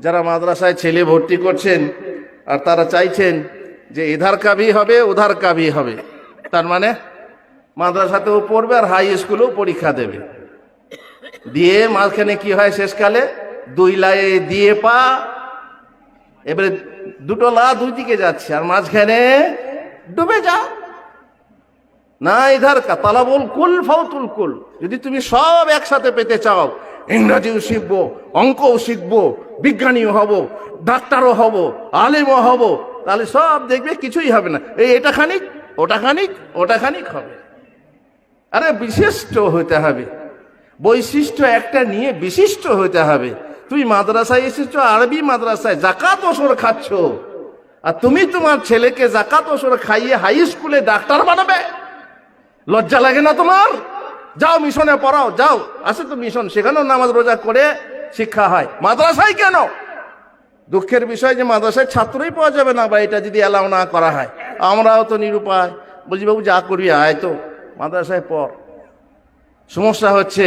যারা মাদ্রাসায় ছেলে ভর্তি করছেন আর তারা চাইছেন যে এধার কাবি হবে ওধার কাবি হবে। তার মানে মাদ্রাসাতেও পড়বে আর হাই স্কুলেও পরীক্ষা দেবে। দিয়ে মাঝখানে কি হয় শেষকালে? দুই লাই দিয়ে পা, এবারে দুটো লা দুই দিকে যাচ্ছে আর মাঝখানে ডুবে যা। না এধার কা, তালাবুল কুল ফাউতুল কুল। যদি তুমি সব একসাথে পেতে চাও ইংরাজিও শিখব, অঙ্কও শিখব, বিজ্ঞানীও হব, ডাক্তারও হব, আলিমও হব, তাহলে সব দেখবে কিছুই হবে না। এই এটা খানিক, ওটা খানিক ওটা খানিক হবে। আরে বিশিষ্ট হতে হবে। বৈশিষ্ট্য একটা নিয়ে বিশিষ্ট হতে হবে। তুমি মাদ্রাসায় এসেছ, আরবি মাদ্রাসায় জাকাত ওসর খাচ্ছ। আর তুমি তোমার ছেলেকে জাকাত ওসর খাইয়ে হাই স্কুলে ডাক্তার বানাবে। লজ্জা লাগে না তোমার? যাও মিশনে পড়াও, যাও। আছে তো মিশন, সেখানেও নামাজ রোজা করে শিক্ষা হয়। মাদ্রাসায় কেন? দুঃখের বিষয় যে মাদ্রাসায় ছাত্রই পাওয়া যাবে না বা এটা যদি অ্যালাউ না করা হয়। আমরাও তো নিরুপায়। বলছি, বাবু, যা করবি আয় তো, মাদ্রাসায় পড়। সমস্যা হচ্ছে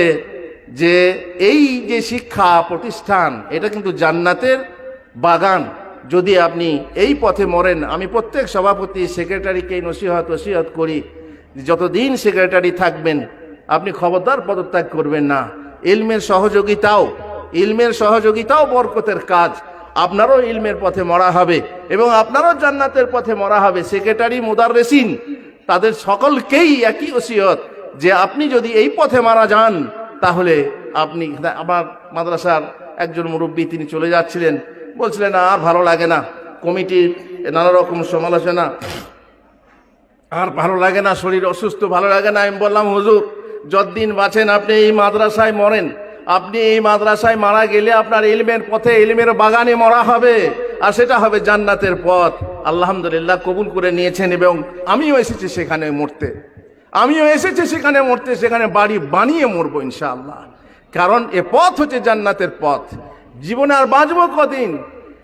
যে এই যে শিক্ষা প্রতিষ্ঠান, এটা কিন্তু জান্নাতের বাগান। যদি আপনি এই পথে মরেন, আমি প্রত্যেক সভাপতি, সেক্রেটারিকে নসিহত ওসিহত করি। যতদিন সেক্রেটারি থাকবেন আপনি খবরদার পদত্যাগ করবেন না। ইলমের সহযোগিতাও ইলমের সহযোগিতাও বরকতের কাজ। আপনারও ইলমের পথে মরা হবে এবং আপনারও জান্নাতের পথে মরা হবে। সেক্রেটারি, মুদাররেসিন, তাদের সকলকেই একই ওসিয়ত যে আপনি যদি এই পথে মারা যান, তাহলে আপনি আমার মাদ্রাসার একজন মুরব্বী, তিনি চলে যাচ্ছিলেন। বলছিলেন, আর ভালো লাগে না। কমিটির নানা রকম সমালোচনা। আর ভালো লাগে না, শরীর অসুস্থ, ভালো লাগে না। আমি বললাম, হুজুর যতদিন বাঁচেন, আপনি এই মাদ্রাসায় মরেন। আপনি এই মাদ্রাসায় মারা গেলে আপনার ইলমের পথে ইলমের বাগানে মরা হবে, আর সেটা হবে জান্নাতের পথ। আলহামদুলিল্লাহ, কবুল করে নিয়েছেন এবং আমিও এসেছি সেখানে মরতে। আমিও এসেছি সেখানে মরতে, সেখানে বাড়ি বানিয়ে মরবো ইনশাআল্লাহ। কারণ এ পথ হচ্ছে জান্নাতের পথ। জীবনে আর বাঁচবো কদিন?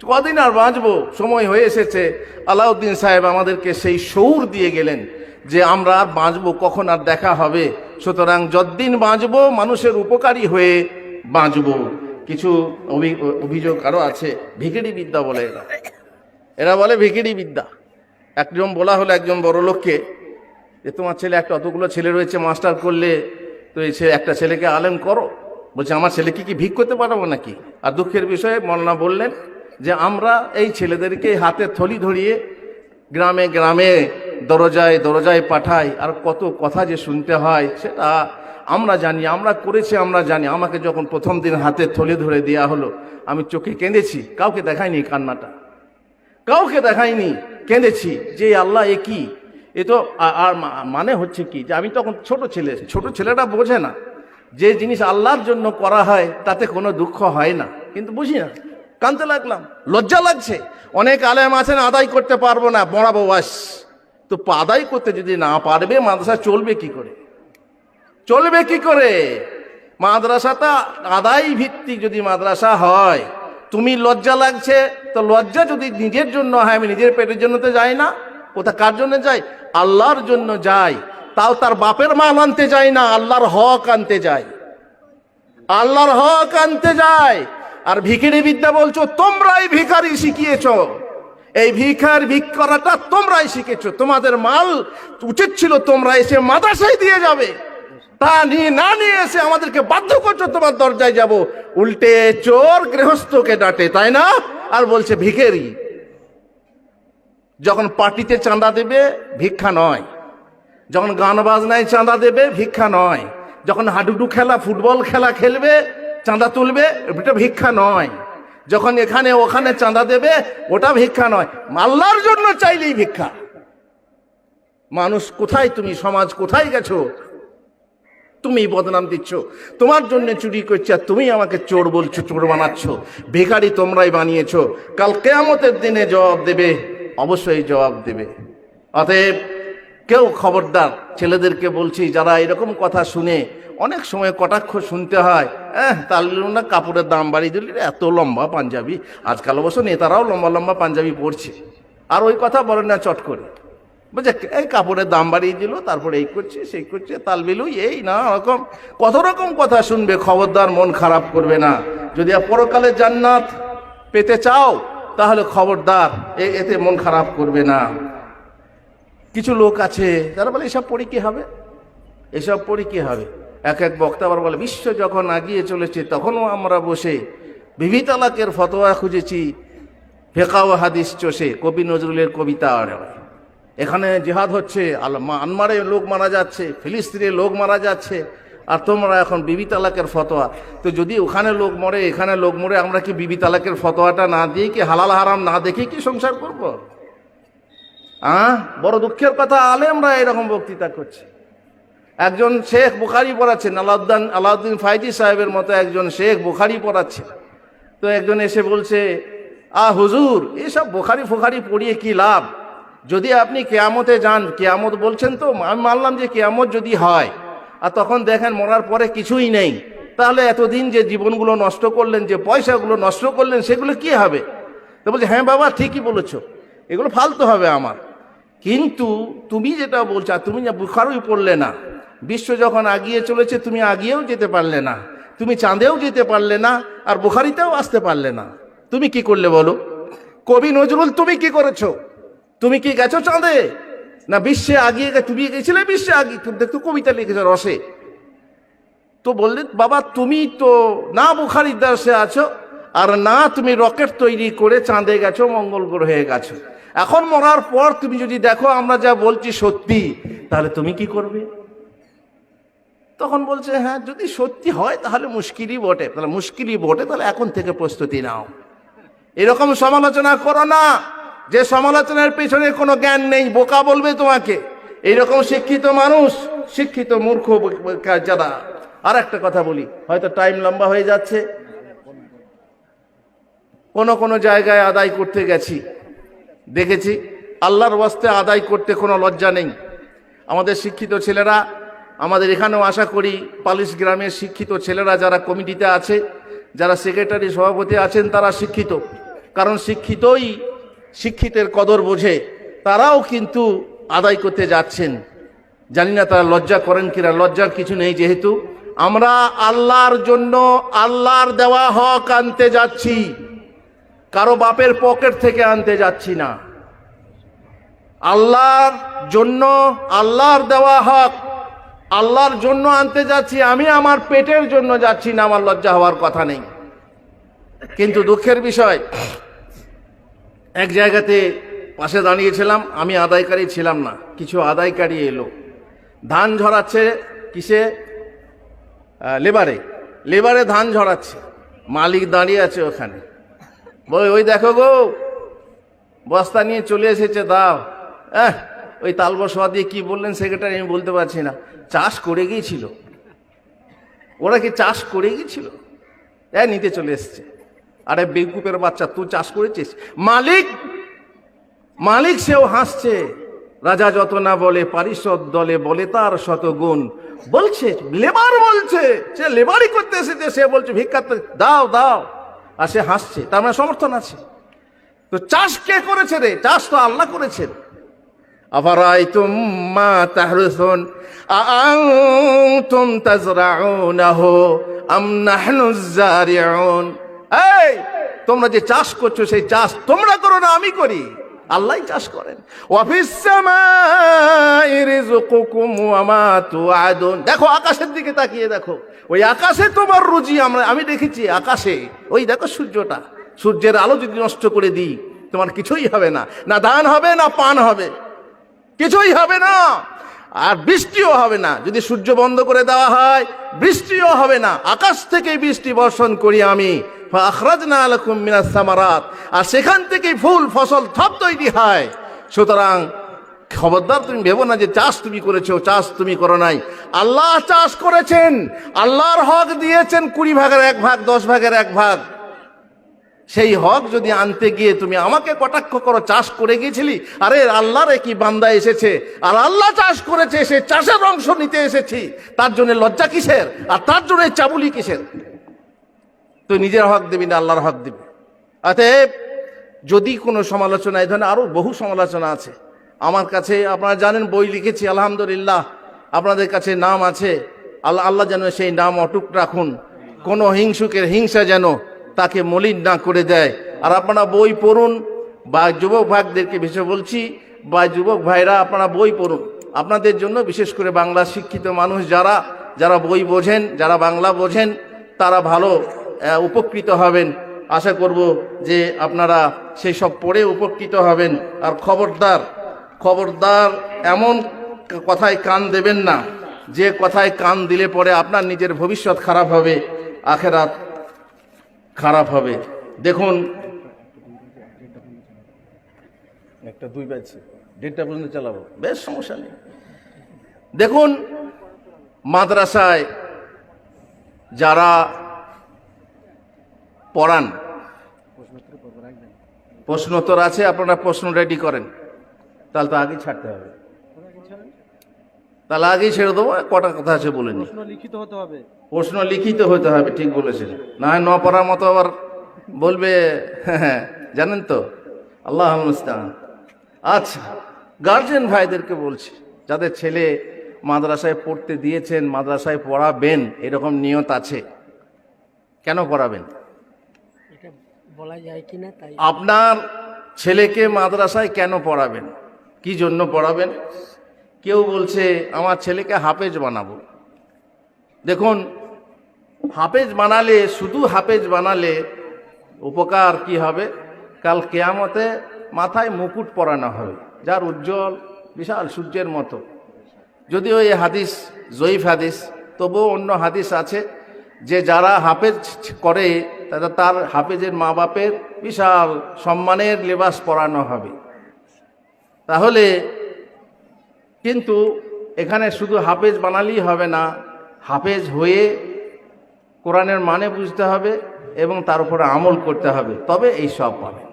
কদিন আর বাঁচবো? সময় হয়ে এসেছে। আলাউদ্দিন সাহেব আমাদেরকে সেই সৌর দিয়ে গেলেন। যে আমরা আর বাঁচবো, কখন আর দেখা হবে? সুতরাং যতদিন বাঁচবো, মানুষের উপকারী হয়ে বাঁচবো। কিছু অভি- অভিযোগ আরও আছে। ভিকিরি বিদ্যা বলে এরা। এরা বলে ভিকিরি বিদ্যা। একজন বলা হলো একজন বড় লোককে, যে তোমার ছেলে একটা অতগুলো ছেলে রয়েছে, মাস্টার করলে তো এই ছে- একটা ছেলেকে আলেম করো। বলছে, আমার ছেলেকে কি ভিক করতে পারব নাকি? আর দুঃখের বিষয়ে মলনা বললেন যে, আমরা এই ছেলেদেরকে হাতে থলি ধরিয়ে গ্রামে গ্রামে দরজায় দরজায় পাঠাই, আর কত কথা যে শুনতে হয়, সেটা আমরা জানি, আমরা করেছি, আমরা জানি। আমাকে যখন প্রথম দিন হাতে থলে ধরে দেওয়া হলো, আমি চোখে কেঁদেছি, কাউকে দেখায়নি কান্নাটা। কাউকে দেখাইনি, কেঁদেছি, যে আল্লাহ এ কি? এ তো আর মানে হচ্ছে কি, যে আমি তখন ছোট ছেলে, ছোট ছেলেটা বোঝে না। যে জিনিস আল্লাহর জন্য করা হয়, তাতে কোনো দুঃখ হয় না। কিন্তু বুঝি না কানতে লাগলাম, লজ্জা লাগছে। অনেক আলেম আছেন, আদায় করতে পারব না বড়াবো বাস তো আদায় করতে যদি না পারবে, মাদ্রাসা চলবে কি করে? চলবে কি করে? মাদ্রাসাটা আদায় ভিত্তিক যদি মাদ্রাসা হয়, তুমি লজ্জা লাগছে, তো লজ্জা যদি নিজের জন্য হয়, আমি নিজের পেটের জন্য তো যাই না কোথা কার জন্য যাই আল্লাহর জন্য যাই তাও তার বাপের মাল আনতে যাই না, আল্লাহর হক আনতে যাই আল্লাহর হক আনতে যায়। আর ভিখিরি বিদ্যা বলছো, তোমরাই ভিখারি শিখিয়েছো। এই ভিখার ভিক করাটা তোমরাই শিখেছো, তোমাদের মাল উচিত ছিল তোমরা এসে মাদ্রাসায় দিয়ে যাবে। তা নিয়ে না নিয়ে এসে আমাদেরকে বাধ্য করছ, তোমার দরজায় যাব। উল্টে চোর গৃহস্থকে ডাটে তাই না? আর বলছে, ভিখেরি, যখন পার্টিতে চাঁদা দেবে, ভিক্ষা নয়। যখন গান বাজনায় চাঁদা দেবে, ভিক্ষা নয়। যখন হাডুডু খেলা, ফুটবল খেলা খেলবে, চাঁদা তুলবে, এটা ভিক্ষা নয়। যখন এখানে ওখানে চাঁদা দেবে, ওটা ভিক্ষা নয়। আল্লাহর জন্য চাইলেই ভিক্ষা। মানুষ কোথায় তুমি? সমাজ কোথায় গেছো? তুমি বদনাম দিচ্ছ। তোমার জন্য চুরি করছে আর তুমি আমাকে চোর বলছো, চোর বানাচ্ছ। বেকারি তোমরাই বানিয়েছো। কাল কেয়ামতের দিনে জবাব দেবে, অবশ্যই জবাব দেবে। অতএব কেউ খবরদার, ছেলেদেরকে বলছি, যারা এরকম কথা শুনে অনেক সময় কটাক্ষ শুনতে হয় হ্যাঁ তার না কাপড়ের দাম বাড়িয়ে দিল এত লম্বা পাঞ্জাবি। আজকাল অবশ্য নেতারাও লম্বা লম্বা পাঞ্জাবি পরছে। আর ওই কথা বলে না চট করে। বুঝছে এই কাপড়ের দাম বাড়িয়ে দিল, তারপরে এই করছে, সেই করছে, তাল বিলু এই না রকম কত রকম কথা শুনবে, খবরদার মন খারাপ করবে না। যদি পরকালে জান্নাত পেতে চাও, তাহলে খবরদার এতে মন খারাপ করবে না। কিছু লোক আছে যারা বলে, এসব পড়ে কি হবে? এসব পড়ে কি হবে? এক এক বক্তা আবার বলে, বিশ্ব যখন আগিয়ে চলেছে, তখনও আমরা বসে বিবি তালাকের ফতোয়া খুঁজেছি ফেকাও হাদিস চষে, কবি নজরুলের কবিতা আর এখানে জেহাদ হচ্ছে, আল- মায়ানমারে লোক মারা যাচ্ছে ফিলিস্তিনে লোক মারা যাচ্ছে, আর তোমরা এখন বিবি তালাকের ফতোয়া। তো যদি ওখানে লোক মরে, এখানে লোক মরে, আমরা কি বিবি তালাকের ফতোয়াটা না দিয়ে কি হালাল হারাম না দেখে কি সংসার করব? বড় দুঃখের কথা, আলেমরা এরকম বক্তৃতা করছে। একজন শেখ বুখারি পড়াচ্ছেন, আলাউদ্দিন আলাউদ্দিন ফাইজি সাহেবের মতো একজন শেখ বুখারি পড়াচ্ছে তো একজন এসে বলছে আ হুজুর, এসব বোখারি ফোখারি পড়িয়ে কি লাভ? যদি আপনি কেয়ামতে যান, কেয়ামত বলছেন তো, আমি মানলাম যে কেয়ামত যদি হয়, আর তখন দেখেন মরার পরে কিছুই নেই। তাহলে এতদিন যে জীবনগুলো নষ্ট করলেন, যে পয়সাগুলো নষ্ট করলেন, সেগুলো কি হবে? তো বলছে হ্যাঁ বাবা, ঠিকই বলেছ। এগুলো ফালতু হবে আমার। কিন্তু তুমি যেটা বলছো তুমি বুখারই পড়লে না। বিশ্ব যখন আগিয়ে চলেছে, তুমি আগিয়েও যেতে পারলে না। তুমি চাঁদেও যেতে পারলে না, আর বুখারিতেও আসতে পারলে না। তুমি কি করলে বলো? কবি নজরুল, তুমি কি করেছ? তুমি কি গেছো চাঁদে? না, বিশ্বে আগিয়ে তুমি গেছিলে বিশ্বে আগিয়ে দেখতো কবিতা লিখেছো রসে। তো বললে, বাবা, তুমি তো না বুখারির দাসে আছো, আর না তুমি রকেট তৈরি করে চাঁদে গেছো, মঙ্গল গ্রহে গেছো। এখন মরার পর তুমি যদি দেখো আমরা যা বলছি সত্যি, তাহলে তুমি কি করবে? তখন বলছে হ্যাঁ যদি সত্যি হয়, তাহলে মুশকিলই বটে। তাহলে মুশকিলই বটে, তাহলে এখন থেকে প্রস্তুতি নাও। এরকম সমালোচনা করো না। যে সমালোচনার পেছনে কোনো জ্ঞান নেই, বোকা বলবে তোমাকে। এইরকম শিক্ষিত মানুষ, শিক্ষিত মূর্খ যারা। আর একটা কথা বলি, হয়তো টাইম লম্বা হয়ে যাচ্ছে। কোনো কোনো জায়গায় আদায় করতে গেছি। দেখেছি, আল্লাহর ওয়াস্তে আদায় করতে কোনো লজ্জা নেই। আমাদের শিক্ষিত ছেলেরা, আমাদের এখানেও আশা করি পালিশ গ্রামের শিক্ষিত ছেলেরা যারা কমিটিতে আছে, যারা সেক্রেটারি সভাপতি আছেন, তারা শিক্ষিত। কারণ শিক্ষিতই শিক্ষিতের কদর বোঝে, তারাও কিন্তু আদায় করতে যাচ্ছেন। জানি না তারা লজ্জা করেন কিনা, লজ্জার কিছু নেই যেহেতু। আমরা আল্লাহর জন্য আল্লাহর দেওয়া হক আনতে যাচ্ছি। কারও বাপের পকেট থেকে আনতে যাচ্ছি না। আল্লাহর জন্য আল্লাহর দেওয়া হক, আল্লাহর জন্য আনতে যাচ্ছি, আমি আমার পেটের জন্য যাচ্ছি না, আমার লজ্জা হওয়ার কথা নেই। কিন্তু দুঃখের বিষয়, এক জায়গাতে পাশে দাঁড়িয়েছিলাম, আমি আদায়কারী ছিলাম না, কিছু আদায়কারী এলো। ধান ঝরাচ্ছে কিসে? লেবারে। লেবারে ধান ঝরাচ্ছে, মালিক দাঁড়িয়ে আছে ওখানে। বলে, ওই দেখো গো, বস্তা নিয়ে চলে এসেছে, দাও। আহ, ওই তালবসোয়া দিয়ে কি বললেন সেক্রেটারি আমি বলতে পারছি না। চাষ করে গিয়েছিল। ওরা কি চাষ করে গিয়েছিল? হ্যাঁ নিতে চলে এসছে। আরে, বেকুপের বাচ্চা, তুই চাষ করেছিস? মালিক মালিক সেও হাসছে। রাজা যত না বলে, পারিষদ দলে বলে, তার শত গুণ। বলছে, লেবার বলছে, সে লেবারই করতে এসেছে, সে বলছে, ভিক্ষা দাও দাও। আর সে হাসছে তার মানে সমর্থন আছে তো চাষ কে করেছে রে চাষ তো আল্লাহ করেছেন أفرأيتم ما تحرثون أأنتم تزرعونه أم نحن الزارعون এই তোমরা যে চাষ করছো সেই চাষ তোমরা করো না আমি করি আল্লাহ চাষ করেন। দেখো, আকাশের দিকে তাকিয়ে দেখো। ওই আকাশে তোমার রুজি আমরা আমি দেখেছি আকাশে। ওই দেখো সূর্যটা। সূর্যের আলো যদি নষ্ট করে দিই, তোমার কিছুই হবে না। না ধান হবে, না পান হবে। কিছুই হবে না। আর বৃষ্টিও হবে না। যদি সূর্য বন্ধ করে দেওয়া হয়, বৃষ্টিও হবে না। আকাশ থেকে বৃষ্টি বর্ষণ করি আমি। আখরাজনা আলাকুম মিনাস সামারাত। আর সেখান থেকেই ফুল, ফসল সব তৈরি হয়। সুতরাং, খবরদার, তুমি ভেবো না যে চাষ তুমি করেছ, চাষ তুমি করো নাই। আল্লাহ চাষ করেছেন, আল্লাহর হক দিয়েছেন, কুড়ি ভাগের এক ভাগ, দশ ভাগের এক ভাগ। সেই হক যদি আনতে গিয়ে তুমি আমাকে কটাক্ষ করো, চাষ করে গিয়েছিলি, আরে আল্লাহর কি বান্দা এসেছে। আর আল্লাহ চাষ করেছে, সে চাষের অংশ নিতে এসেছি। তার জন্য লজ্জা কিসের? আর তার জন্য চাবুলি কিসের? তুই নিজের হক দিবি না আল্লাহর হক দিবি। অতএব যদি কোনো সমালোচনা, এই ধরনের আরও বহু সমালোচনা আছে, আমার কাছে আপনারা জানেন বই লিখেছি, আলহামদুলিল্লাহ, আপনাদের কাছে নাম আছে, আল্লাহ আল্লাহ যেন সেই নাম অটুক রাখুন, কোনো হিংসুকের হিংসা যেন তাকে মলিন না করে দেয়। আর আপনারা বই পড়ুন, বা যুবক ভাগদেরকে বিশেষ বলছি, বা যুবক ভাইরা আপনারা বই পড়ুন। আপনাদের জন্য বিশেষ করে বাংলা শিক্ষিত মানুষ যারা যারা বই বোঝেন, যারা বাংলা বোঝেন, তারা ভালো উপকৃত হবেন। আশা করব যে আপনারা সেই সব পড়ে উপকৃত হবেন। আর খবরদার খবরদার এমন কথায় কান দেবেন না। যে কথায় কান দিলে পরে আপনার নিজের ভবিষ্যৎ খারাপ হবে আখেরাত খারাপ হবে। দেখুন একটা দুই বাজছে দেড়টা পর্যন্ত চালাবো। বেশ সমস্যা নেই। দেখুন মাদ্রাসায় যারা পড়ান। প্রশ্নোত্তর আছে আপনারা প্রশ্ন রেডি করেন। তাহলে তো আগে ছাড়তে হবে। তাহলে আগেই ছেড়ে দেবো কটা কথা আছে বলে নি প্রশ্ন লিখিত হতে হবে। প্রশ্ন লিখিত হতে হবে ঠিক বলেছেন। না হয় ন পড়ার মতো আবার বলবে হ্যাঁ জানেন তো? আল্লাহ মুস্তান আচ্ছা গার্জেন ভাইদেরকে বলছি যাদের ছেলে মাদ্রাসায় পড়তে দিয়েছেন মাদ্রাসায় পড়াবেন এরকম নিয়ত আছে। কেন পড়াবেন? বলা যায় তাই আপনার ছেলেকে মাদ্রাসায় কেন পড়াবেন? কি জন্য পড়াবেন? কেউ বলছে, আমার ছেলেকে হাফেজ বানাবো। দেখুন, হাফেজ বানালে, শুধু হাফেজ বানালে উপকার কি হবে? কাল কেয়ামতে মাথায় মুকুট পরানো হবে, যার উজ্জ্বল, বিশাল সূর্যের মতো। যদিও এই হাদিস জয়ীফ হাদিস, তবুও অন্য হাদিস আছে। যে যারা হাফেজ করে তারা তার হাফেজের মা বাপের বিশাল সম্মানের লেবাস পরানো হবে। তাহলে কিন্তু এখানে শুধু হাফেজ বানালেই হবে না, হাফেজ হয়ে কোরআনের মানে বুঝতে হবে এবং তার উপরে আমল করতে হবে। তবে এই সব পাবে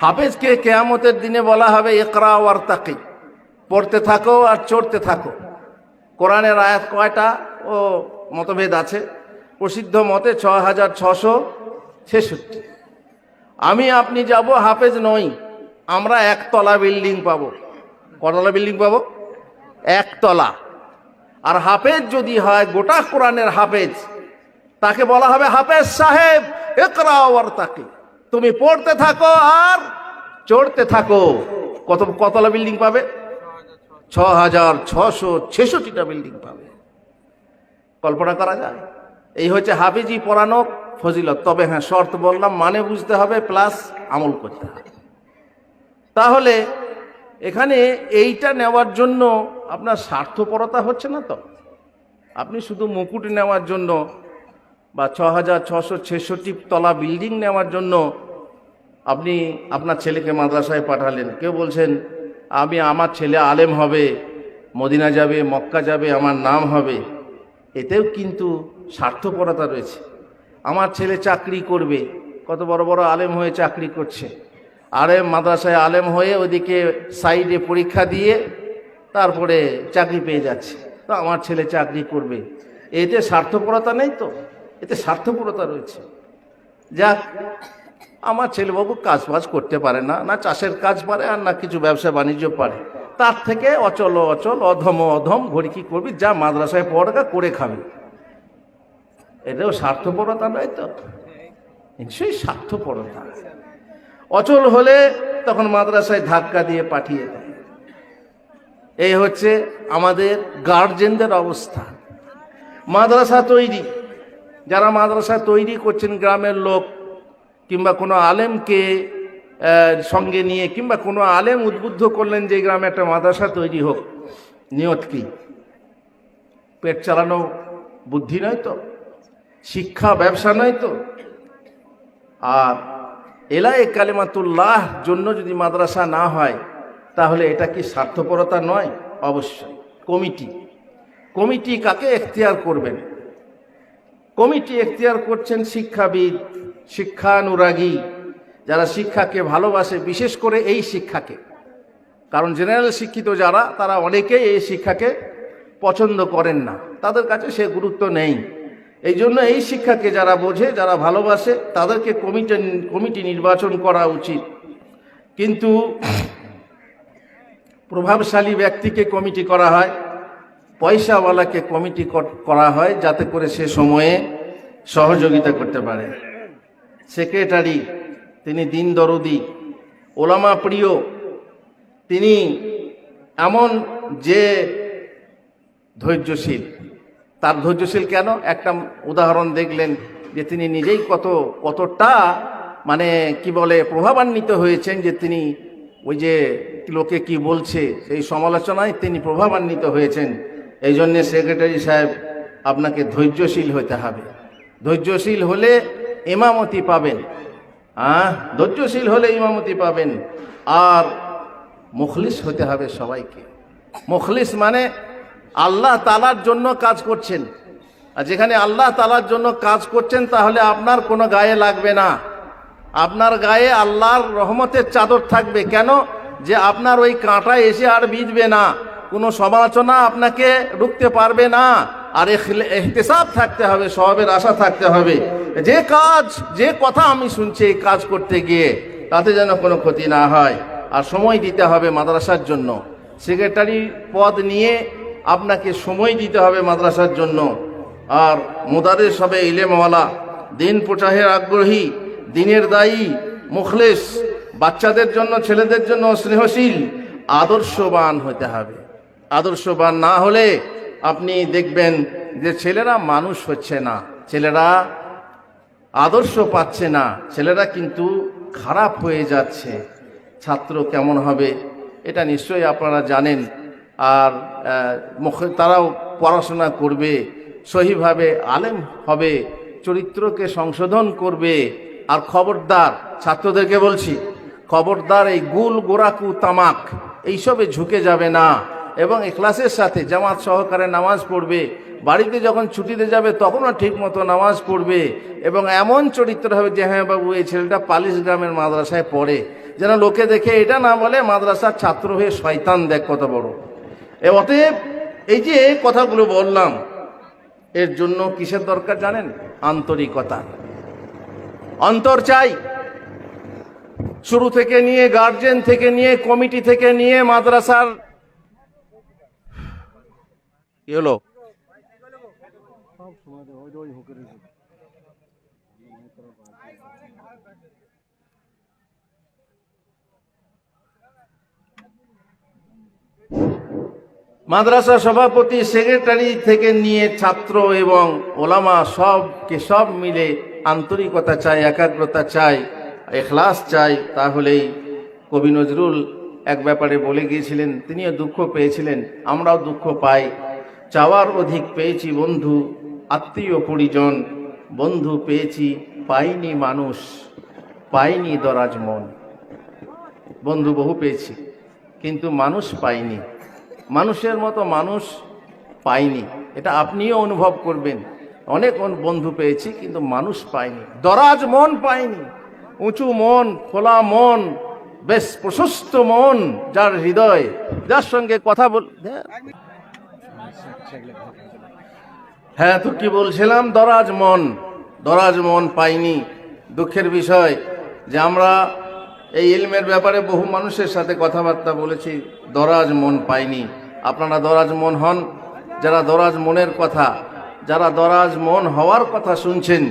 হাফেজকে কেয়ামতের দিনে বলা হবে একরা ওয়ার তাকি পড়তে থাকো আর চড়তে থাকো। কোরআনের আয়াত কয়টা? ও মতভেদ আছে। প্রসিদ্ধ মতে ছ হাজার ছশো ছেষট্টি। আমি আপনি যাব হাফেজ নই, আমরা একতলা বিল্ডিং পাবো। কতলা বিল্ডিং পাব? একতলা। আর হাফেজ যদি হয়, গোটা কোরআনের হাফেজ, তাকে বলা হবে হাফেজ সাহেব একরা ওয়ার তাকে তুমি পড়তে থাকো আর চড়তে থাকো। কত কতলা বিল্ডিং পাবে? ছ হাজার ছশো ছেষট্টিটা বিল্ডিং পাবে। কল্পনা করা যায়? এই হচ্ছে হাফিজি পড়ানো ফজিলত। তবে হ্যাঁ শর্ত বললাম মানে বুঝতে হবে প্লাস আমল করতে হবে। তাহলে এখানে এইটা নেওয়ার জন্য আপনার স্বার্থপরতা হচ্ছে না তো? আপনি শুধু মুকুট নেওয়ার জন্য বা ছ হাজার ছশো ছেষট্টি তলা বিল্ডিং নেওয়ার জন্য আপনি আপনার ছেলেকে মাদ্রাসায় পাঠালেন। কেউ বলছেন, আমি আমার ছেলে আলেম হবে, মদিনা যাবে, মক্কা যাবে, আমার নাম হবে। এতেও কিন্তু স্বার্থপরতা রয়েছে। আমার ছেলে চাকরি করবে, কত বড় বড় আলেম হয়ে চাকরি করছে। আলেম মাদ্রাসায় আলেম হয়ে ওদিকে সাইডে পরীক্ষা দিয়ে তারপরে চাকরি পেয়ে যাচ্ছে। তো আমার ছেলে চাকরি করবে। এতে স্বার্থপরতা নেই তো? এতে স্বার্থপরতা রয়েছে। যাক, আমার ছেলেবাবু কাজ বাজ করতে পারে না না চাষের কাজ পারে আর না কিছু ব্যবসা বাণিজ্য পারে। তার থেকে অচল অচল, অধম অধম, ঘড়ি কি করবি? যা মাদ্রাসায় পড়াকা করে খাবি। এটাও স্বার্থপরতা নয় তো? নিশ্চয়ই স্বার্থপরতা। অচল হলে তখন মাদ্রাসায় ধাক্কা দিয়ে পাঠিয়ে দেয়। এই হচ্ছে আমাদের গার্জেনদের অবস্থা। মাদ্রাসা তৈরি। যারা মাদ্রাসা তৈরি করছেন গ্রামের লোক কিংবা কোনো আলেমকে সঙ্গে নিয়ে কিংবা কোনো আলেম উদ্বুদ্ধ করলেন যে গ্রামে একটা মাদ্রাসা তৈরি হোক, নিয়ত কি? পেট চালানো বুদ্ধি নয় তো? শিক্ষা ব্যবসা নয় তো? আর এলায় কালেমাতুল্লাহ জন্য যদি মাদ্রাসা না হয়, তাহলে এটা কি স্বার্থপরতা নয়? অবশ্যই। কমিটি। কমিটি কাকে এখতিয়ার করবেন? কমিটি এখতিয়ার করছেন শিক্ষাবিদ, শিক্ষানুরাগী যারা শিক্ষাকে ভালোবাসে, বিশেষ করে এই শিক্ষাকে। কারণ জেনারেল শিক্ষিত যারা, তারা অনেকেই এই শিক্ষাকে পছন্দ করেন না। তাদের কাছে সে গুরুত্ব নেই। এই জন্য এই শিক্ষাকে যারা বোঝে, যারা ভালোবাসে, তাদেরকে কমিটি কমিটি নির্বাচন করা উচিত। কিন্তু প্রভাবশালী ব্যক্তিকে কমিটি করা হয়, পয়সাওয়ালাকে কমিটি কর- হয়, যাতে করে সে সময়ে সহযোগিতা করতে পারে। সেক্রেটারি তিনি দিন দরদি। ওলামা প্রিয়, তিনি এমন যে ধৈর্যশীল। তার ধৈর্যশীল কেন? একটা উদাহরণ দেখলেন যে তিনি নিজেই কত, কতটা মানে কি বলে প্রভাবান্বিত হয়েছেন যে তিনি ওই যে লোকে কি বলছে সেই সমালোচনায় তিনি প্রভাবান্বিত হয়েছেন। এই জন্যে সেক্রেটারি সাহেব আপনাকে ধৈর্যশীল হতে হবে। ধৈর্যশীল হলে এমামতি পাবেন। হ্যাঁ ধৈর্যশীল হলে ইমামতি পাবেন। আর মুখলিস হতে হবে সবাইকে। মুখলিস মানে আল্লাহ তালার জন্য কাজ করছেন। আর যেখানে আল্লাহ তালার জন্য কাজ করছেন, তাহলে আপনার কোনো গায়ে লাগবে না। আপনার গায়ে আল্লাহর রহমতের চাদর থাকবে। কেন? যে আপনার ওই কাঁটা এসে আর বিঁধবে না। কোনো সমালোচনা আপনাকে রুখতে পারবে না। আর এহতেসাব থাকতে হবে সবের আশা থাকতে হবে। যে কাজ, যে কথা আমি শুনছি এই কাজ করতে গিয়ে, তাতে যেন কোনো ক্ষতি না হয়। আর সময় দিতে হবে মাদ্রাসার জন্য। সেক্রেটারি পদ নিয়ে আপনাকে সময় দিতে হবে মাদ্রাসার জন্য। আর মুদারের সবে ইলেমওয়ালা, দিন প্রচারের আগ্রহী, দিনের দায়ী, মুখলেস, বাচ্চাদের জন্য, ছেলেদের জন্য স্নেহশীল, আদর্শবান হতে হবে। আদর্শবান না হলে আপনি দেখবেন যে ছেলেরা মানুষ হচ্ছে না, ছেলেরা আদর্শ পাচ্ছে না, ছেলেরা কিন্তু খারাপ হয়ে যাচ্ছে। ছাত্র কেমন হবে? এটা নিশ্চয়ই আপনারা জানেন। আর তারাও পড়াশোনা করবে, সহিভাবে আলেম হবে, চরিত্রকে সংশোধন করবে। আর খবরদার, ছাত্রদেরকে বলছি, খবরদার এই গুল গোরাকু তামাক, এইসবে ঝুঁকে যাবে না। এবং এখলাসের সাথে জামাত সহকারে নামাজ পড়বে। বাড়িতে যখন ছুটিতে যাবে, তখনও ঠিক মতো নামাজ পড়বে। এবং এমন চরিত্র হবে যে হ্যাঁ বাবু, এই ছেলেটা পালিশ গ্রামের মাদ্রাসায় পড়ে। যেন লোকে দেখে এটা না বলে মাদ্রাসার ছাত্র হয়ে শয়তান দেখ কত বড়। এ অতএব এই যে কথাগুলো বললাম, এর জন্য কিসের দরকার জানেন? আন্তরিকতা। অন্তর চাই। শুরু থেকে নিয়ে গার্জেন থেকে নিয়ে কমিটি থেকে নিয়ে, মাদ্রাসার কি হলো? মাদ্রাসা সভাপতি, সেক্রেটারি থেকে নিয়ে ছাত্র এবং ওলামা সবকে সব মিলে আন্তরিকতা চাই, একাগ্রতা চাই, এখলাস চাই, তাহলেই কবি নজরুল এক ব্যাপারে বলে গিয়েছিলেন, তিনিও দুঃখ পেয়েছিলেন, আমরাও দুঃখ পাই। চাওয়ার অধিক পেয়েছি বন্ধু, আত্মীয় পরিজন। বন্ধু পেয়েছি, পাইনি মানুষ, পাইনি দরাজ মন। বন্ধু বহু পেয়েছি, কিন্তু মানুষ পাইনি। মানুষের মতো মানুষ পাইনি। এটা আপনিও অনুভব করবেন। অনেক বন্ধু পেয়েছি, কিন্তু মানুষ পাইনি। দরাজ মন পাইনি। উঁচু মন, খোলা মন, বেশ প্রশস্ত মন যার হৃদয়। যার সঙ্গে কথা বল হ্যাঁ তো কি বলছিলাম? দরাজ মন। দরাজ মন পাইনি। দুঃখের বিষয় যে আমরা এই ইলমের ব্যাপারে বহু মানুষের সাথে কথাবার্তা বলেছি, দরাজ মন পাইনি। আপনারা দরাজ মন হন, যারা দরাজ মনের কথা, যারা দরাজ মন হওয়ার কথা শুনছেন,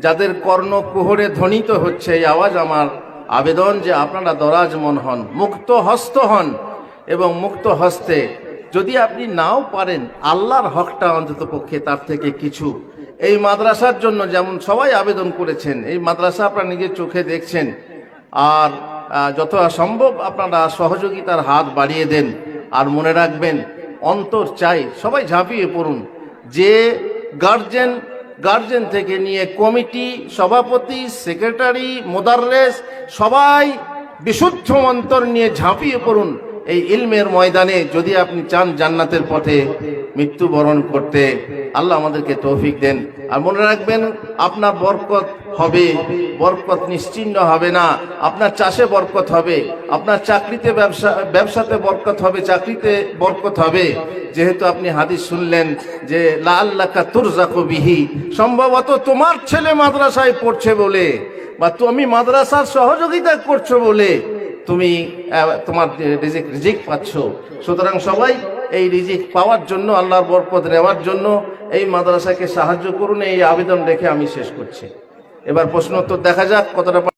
যাদের কর্ণ কুহরে ধ্বনিত হচ্ছে এই আওয়াজ আমার আবেদন যে আপনারা দরাজ মন হন মুক্ত হস্ত হন এবং মুক্ত হস্তে যদি আপনি নাও পারেন, আল্লাহর হকটা অন্তত পক্ষে তার থেকে কিছু। এই মাদ্রাসার জন্য যেমন সবাই আবেদন করেছেন, এই মাদ্রাসা আপনারা নিজের চোখে দেখছেন। আর যত সম্ভব আপনারা সহযোগিতার হাত বাড়িয়ে দেন। আর মনে রাখবেন, অন্তর চাই, সবাই ঝাঁপিয়ে পড়ুন। যে গার্জেন গার্জেন থেকে নিয়ে কমিটি সভাপতি সেক্রেটারি মোদাররেস সবাই বিশুদ্ধ অন্তর নিয়ে ঝাঁপিয়ে পড়ুন। এই ইলমের ময়দানে যদি আপনি চান জান্নাতের পথে মৃত্যুবরণ করতে, আল্লাহ আমাদেরকে তৌফিক দেন। আর মনে রাখবেন, আপনার বরকত হবে, বরকত নিশ্চিন্ন হবে না। আপনার চাষে বরকত হবে, আপনার চাকরিতে ব্যবসা, ব্যবসাতে বরকত হবে, চাকরিতে বরকত হবে। যেহেতু আপনি হাদিস শুনলেন যে লা আল্লাকা তুরজাকু বিহি, সম্ভবত তোমার ছেলে মাদ্রাসায় পড়ছে বলে, বা তুমি মাদ্রাসার সহযোগিতা করছ বলে। তুমি তোমার রিজিক রিজিক পাচ্ছ। সুতরাং সবাই এই রিজিক পাওয়ার জন্য, আল্লাহর বরকত নেওয়ার জন্য এই মাদ্রাসাকে সাহায্য করুন। এই আবেদন রেখে আমি শেষ করছি। এবার প্রশ্ন উত্তর দেখা যাক কতটা